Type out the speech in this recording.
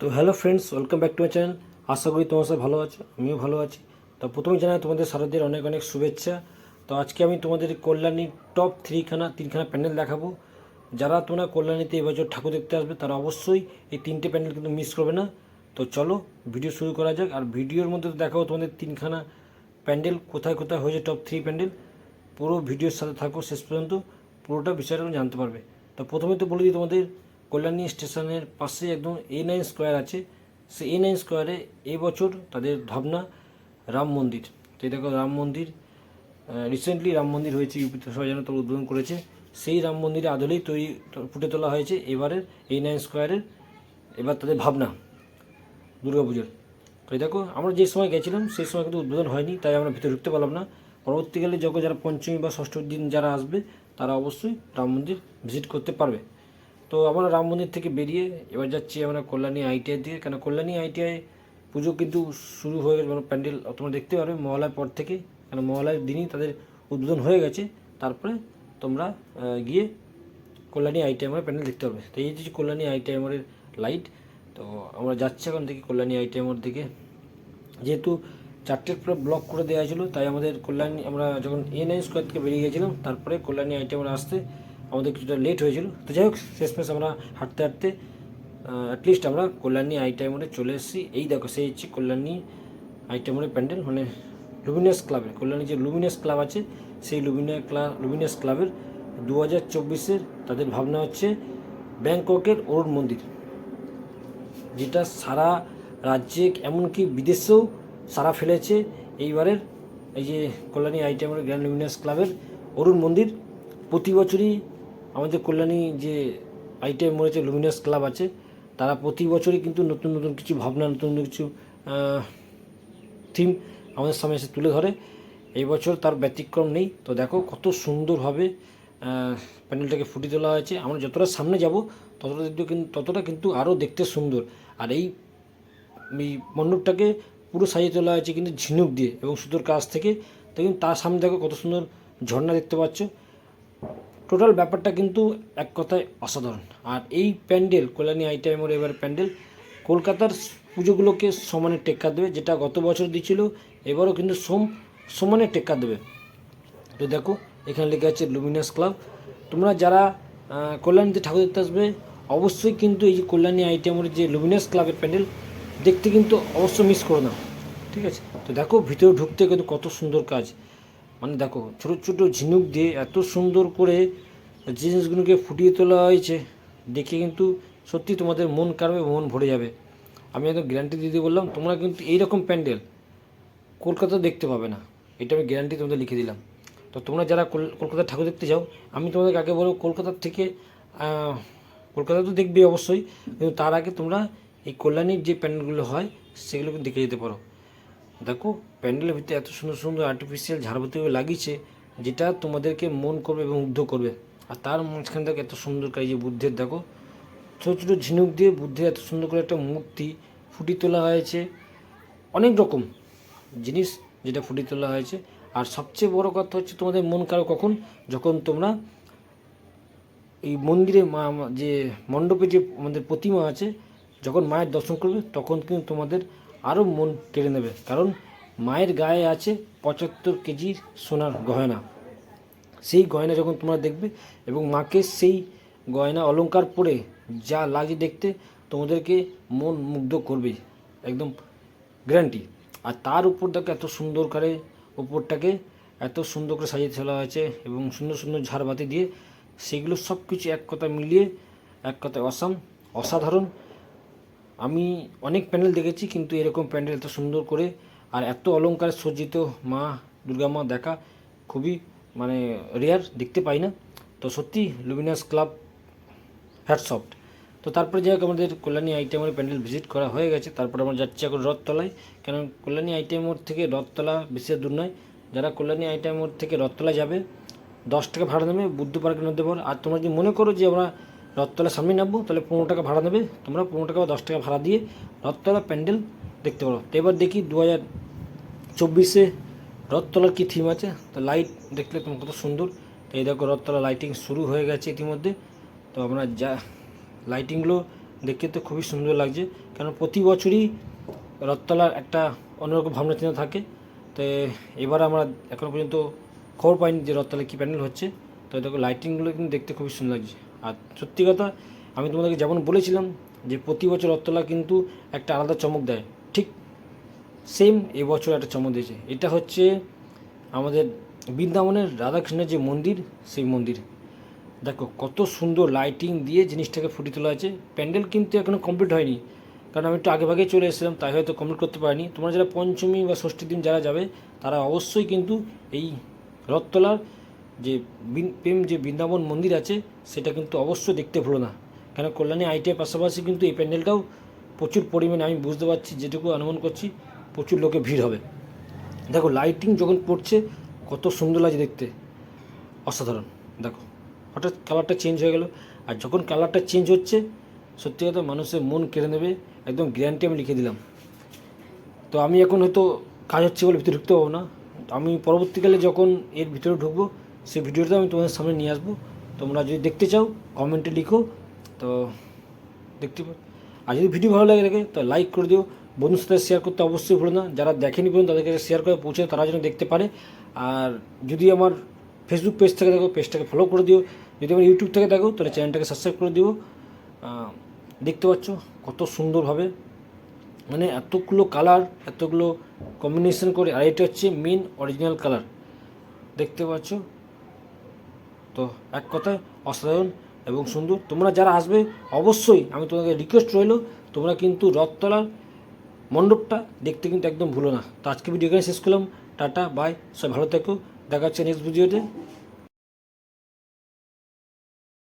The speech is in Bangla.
তো hello friends welcome back to my channel আশা করি তোমার সাথে ভালো আছো, আমিও ভালো আছি। তো প্রথমে জানাই তোমাদের শারদের অনেক অনেক শুভেচ্ছা। তো আজকে আমি তোমাদের কল্যাণীর টপ থ্রিখানা তিনখানা প্যান্ডেল দেখাবো। যারা তোমরা কল্যাণীতে এবছর ঠাকুর দেখতে আসবে, তারা অবশ্যই এই তিনটে প্যান্ডেল কিন্তু মিস করবে না। তো চলো ভিডিও শুরু করা যাক। আর ভিডিওর মধ্যে দেখাবো তোমাদের তিনখানা প্যান্ডেল, কোথায় কোথায় হয়েছে টপ থ্রি প্যান্ডেল। পুরো ভিডিওর সাথে থাকো শেষ পর্যন্ত, পুরোটা বিষয়টা জানতে পারবে। তো প্রথমে তো বলে দিই তোমাদের কল্যাণী স্টেশনের পাশে একদম এ নাইন স্কোয়ার আছে। সেই এ নাইন স্কোয়ারে এবছর তাদের ভাবনা রাম মন্দির। তো দেখো রাম মন্দির রিসেন্টলি রাম মন্দির হয়েছে ইউপিতে সবাই যেন তার উদ্বোধন করেছে। সেই রাম মন্দিরে আদলেই তৈরি ফুটে তোলা হয়েছে এবারের এই নাইন স্কোয়ারের এবার তাদের ভাবনা দুর্গাপুজোর তো দেখো, আমরা যে সময় গেছিলাম, সেই সময় কিন্তু উদ্বোধন হয়নি, তাই আমরা ভিতরে ঢুকতে পারলাম না। পরবর্তীকালে যখন যারা পঞ্চমী বা ষষ্ঠ দিন যারা আসবে, তারা অবশ্যই রাম মন্দির ভিজিট করতে পারবে। তো আমরা রাম মন্দির থেকে বেরিয়ে এবার যাচ্ছি আমরা কল্যাণী আইটিআই দিকে কেন কল্যাণী আইটিআই পুজো কিন্তু শুরু হয়ে গেছে মানে প্যান্ডেল তোমরা দেখতে পারবে মহালয়ার পর থেকে। কেন মহালয়ার দিনই তাদের উদ্বোধন হয়ে গেছে। তারপরে তোমরা গিয়ে কল্যাণী আইটিআইমারের প্যান্ডেল দেখতে পারবে। তো এই হচ্ছে কল্যাণী আইটিআইমারের লাইট। তো আমরা যাচ্ছি এখন থেকে কল্যাণী আইটিআইমার দিকে। যেহেতু চারটের পরে ব্লক করে দেওয়া ছিল, তাই আমাদের কল্যাণী, আমরা যখন এন নাইন স্কোয়ার থেকে বেরিয়ে গেছিলাম তারপরে কল্যাণী আইটিআই আইটিআইমার আসতে আমাদের কিছুটা লেট হয়েছিল। তো যাই হোক, শেষমেশ আমরা হাঁটতে হাঁটতে অ্যাটলিস্ট আমরা কল্যাণী আইটিআইমারে চলে এসেছি। এই দেখো, সেই হচ্ছে কল্যাণী আইটাই মোড়ে প্যান্ডেল মানে লুমিনাস ক্লাবের কল্যাণী যে লুমিনাস ক্লাব আছে, সেই লুমিনা ক্লাব লুমিনাস ক্লাবের দু হাজার চব্বিশের তাদের ভাবনা হচ্ছে ব্যাংককের অরুণ মন্দির, যেটা সারা রাজ্যে এমনকি বিদেশেও সারা ফেলেছে। এইবারের এই যে কল্যাণী আইটিএমের গ্র্যান্ড লুমিনাস ক্লাবের অরুণ মন্দির, প্রতি বছরই আমাদের কল্যাণী যে আইটিএম রয়েছে লুমিনাস ক্লাব আছে, তারা প্রতি বছরই কিন্তু নতুন নতুন কিছু ভাবনা, নতুন নতুন কিছু থিম আমাদের সামনে এসে তুলে ধরে। এই বছর তার ব্যতিক্রম নেই। তো দেখো কত সুন্দরভাবে প্যান্ডেলটাকে ফুটিয়ে তোলা হয়েছে। আমরা যতটা সামনে যাব, ততটা কিন্তু কিন্তু, ততটা কিন্তু আরও দেখতে সুন্দর। আর এই মণ্ডপটাকে পুরো সাজিয়ে তোলা হয়েছে কিন্তু ঝিনুক দিয়ে এবং সুতোর কাছ থেকে। দেখুন তার সামনে দেখো কত সুন্দর ঝর্ণা দেখতে পাচ্ছ। টোটাল ব্যাপারটা কিন্তু এক কথায় অসাধারণ। আর এই প্যান্ডেল, কল্যাণী আইটাইমের এবার প্যান্ডেল, কলকাতার পুজোগুলোকে সমানে টেক্কা দেবে, যেটা গত বছর দিচ্ছিল এবারও কিন্তু সোম, সমানে টেক্কা দেবে। তো দেখো, এখানে লেখা আছে লুমিনাস ক্লাব। তোমরা যারা কল্যাণীতে ঠাকুর দেখতে আসবে, অবশ্যই কিন্তু এই যে কল্যাণী আইটেমের যে লুমিনাস ক্লাবের প্যান্ডেল, দেখতে কিন্তু অবশ্যই মিস করো না ঠিক আছে? তো দেখো, ভিতরে ঢুকতে কিন্তু কত সুন্দর কাজ। মানে দেখো, ছোটো ছোটো ঝিনুক দিয়ে এত সুন্দর করে জিনিসগুলোকে ফুটিয়ে তোলা হয়েছে, দেখে কিন্তু সত্যি তোমাদের মন কাড়বে মন ভরে যাবে। আমি একদম গ্যারান্টি দিতে বললাম, তোমরা কিন্তু এইরকম প্যান্ডেল কলকাতা দেখতে পাবে না। এটা আমি গ্যারান্টি তোমাদের লিখে দিলাম। তো তোমরা যারা কল- কলকাতার ঠাকুর দেখতে যাও, আমি তোমাদের আগে বলব, কলকাতার থেকে কলকাতা তো দেখবে অবশ্যই, কিন্তু তার আগে তোমরা এই কল্যাণীর যে প্যান্ডেলগুলো হয়, সেগুলোকে দেখে যেতে পারো। দেখো, প্যান্ডেলের ভিতরে এত সুন্দর সুন্দর আর্টিফিশিয়াল ঝাড়বাতিগুলো লাগিয়েছে যেটা তোমাদেরকে মন করবে এবং মুগ্ধ করবে। আর তার মাঝখান থেকে এত সুন্দর কাজ যে বুদ্ধের, দেখো, ছোটো ছোটো ঝিনুক দিয়ে বুদ্ধের এত সুন্দর করে একটা মূর্তি ফুটিয়ে তোলা হয়েছে। অনেক রকম জিনিস যেটা ফুটিয়ে তোলা হয়েছে। আর সবচেয়ে বড় কথা হচ্ছে তোমাদের মন কারও কখন? যখন তোমরা এই মন্দিরে মা- যে মণ্ডপে যে আমাদের প্রতিমা আছে, যখন মায়ের দর্শন করবে, তখন কিন্তু তোমাদের আরও মন কেড়ে নেবে, কারণ মায়ের গায়ে আছে পঁচাত্তর কেজির সোনার গয়না। সেই গয়না যখন তোমরা দেখবে এবং মাকে সেই গয়না অলংকার পরে যা লাগে দেখতে, তোমাদেরকে মন মুগ্ধ করবে, একদম গ্যারান্টি আর তার উপর দেখো এত সুন্দর করে উপরটাকে এত সুন্দর করে সাজিয়ে তোলা হয়েছে এবং সুন্দর সুন্দর ঝাড়বাতি দিয়ে, সেগুলো সব কিছু এক কথা মিলিয়ে, এক কথায় অসাম, অসাধারণ। আমি অনেক প্যান্ডেল দেখেছি, কিন্তু এরকম প্যান্ডেল এত সুন্দর করে আর এত অলংকারে সজ্জিত মা দুর্গা মা দেখা খুবই মানে রেয়ার দেখতে পাই না। তো সত্যি লুমিনাস ক্লাব হ্যাটসফট তো তারপরে যাই হোক, আমাদের কল্যাণী আইটেমের প্যান্ডেল ভিজিট করা হয়ে গেছে। তারপরে আমরা যাচ্ছি এখন রথতলায়। কেন কল্যাণী আইটেম মোড় থেকে রথতলা বেশি দূর নয়। যারা কল্যাণী আইটেম মোড় থেকে রথতলা যাবে, দশ টাকা ভাড়া নেবে বুদ্ধ পার্কের মধ্যে পর আর তোমরা যদি মনে করো যে আমরা রথতলার সামনে নামবো, তাহলে পনেরো টাকা ভাড়া নেবে। তোমরা পনেরো টাকা বা দশ টাকা ভাড়া দিয়ে রথতলা প্যান্ডেল দেখতে পারো। তো এবার দেখি দু হাজার চব্বিশে রথতলার কী থিম আছে। তো লাইট দেখলে তোমার কত সুন্দর। তো এই দেখো রথতলা লাইটিং শুরু হয়ে গেছে ইতিমধ্যে। তো আমরা যা লাইটিংগুলো দেখতে তো খুবই সুন্দর লাগছে। কারণ প্রতি বছরই রথতলার একটা অন্যরকম ভাবনা চিন্তা থাকে। তো এবার আমরা এখনও পর্যন্ত খবর পাইনি যে রথতলায় কী প্যান্ডেল হচ্ছে। তো দেখো লাইটিংগুলো কিন্তু দেখতে খুবই সুন্দর লাগছে। আর সত্যি কথা, আমি তোমাদেরকে যেমন বলেছিলাম যে প্রতি বছর রথতলা কিন্তু একটা আলাদা চমক দেয়, ঠিক সেম এবছর একটা চমক দিয়েছে। এটা হচ্ছে আমাদের বৃন্দাবনের রাধাকৃষ্ণের যে মন্দির, সেই মন্দির। দেখো, কত সুন্দর লাইটিং দিয়ে জিনিসটাকে ফুটিয়ে তোলা আছে প্যান্ডেল কিন্তু এখনও কমপ্লিট হয়নি। কারণ আমি একটু আগে ভাগে চলে এসেছিলাম, তাই হয়তো কমপ্লিট করতে পারিনি। তোমরা যারা পঞ্চমী বা ষষ্ঠীর দিন যারা যাবে, তারা অবশ্যই কিন্তু এই রথতলার যে প্রেম যে বৃন্দাবন মন্দির আছে, সেটা কিন্তু অবশ্যই দেখতে ভুলো না। কেন কল্যাণী আইটিআই পাশাপাশি কিন্তু এই প্যান্ডেলটাও প্রচুর পরিমাণে আমি বুঝতে পারছি, যেটুকু অনুমান করছি, প্রচুর লোকে ভিড় হবে। দেখো লাইটিং যখন পড়ছে, কত সুন্দর লাগছে দেখতে। অসাধারণ। দেখো, হঠাৎ কালারটা চেঞ্জ হয়ে গেল। আর যখন কালারটা চেঞ্জ হচ্ছে, সত্যি কথা মানুষের মন কেড়ে নেবে, একদম গ্যারান্টি আমি লিখে দিলাম। তো আমি এখন হয়তো কাজ হচ্ছে বলে ভিতরে ঢুকতে পারব না। আমি পরবর্তীকালে যখন এর ভিতরে ঢুকবো সেই ভিডিওটা আমি তোমাদের সামনে নিয়ে আসব। তোমরা যদি দেখতে চাও, কমেন্টে লিখো। তো দেখতে পাও। আর যদি ভিডিও ভালো লাগে থাকে, তো লাইক করে দিও। বন্ধুর সাথে শেয়ার করতে অবশ্যই ভুলো না। যারা দেখেনি পর্যন্ত তাদেরকে শেয়ার করে পৌঁছে তারা যেন দেখতে পারে। আর যদি আমার ফেসবুক পেজ থেকে দেখো পেজটাকে ফলো করে দিও। যদি আমার ইউটিউব থেকে দেখো, তাহলে চ্যানেলটাকে সাবস্ক্রাইব করে দিও। দেখতে পাচ্ছ কত সুন্দরভাবে। মানে এতগুলো কালার এতগুলো কম্বিনেশন করে, আর এটা হচ্ছে মেন অরিজিনাল কালার দেখতে পাচ্ছ? তো এক কথায় অসাধারণ এবং সুন্দর। তোমরা যারা আসবে, অবশ্যই আমি তোমাকে রিকোয়েস্ট রইল, তোমরা কিন্তু রথতলার মণ্ডপটা দেখতে কিন্তু একদম ভুলো না। তো আজকে ভিডিও শেষ করলাম। টাটা বাই সব ভালো থেকো। দেখা হচ্ছে নেক্সট ভিডিওতে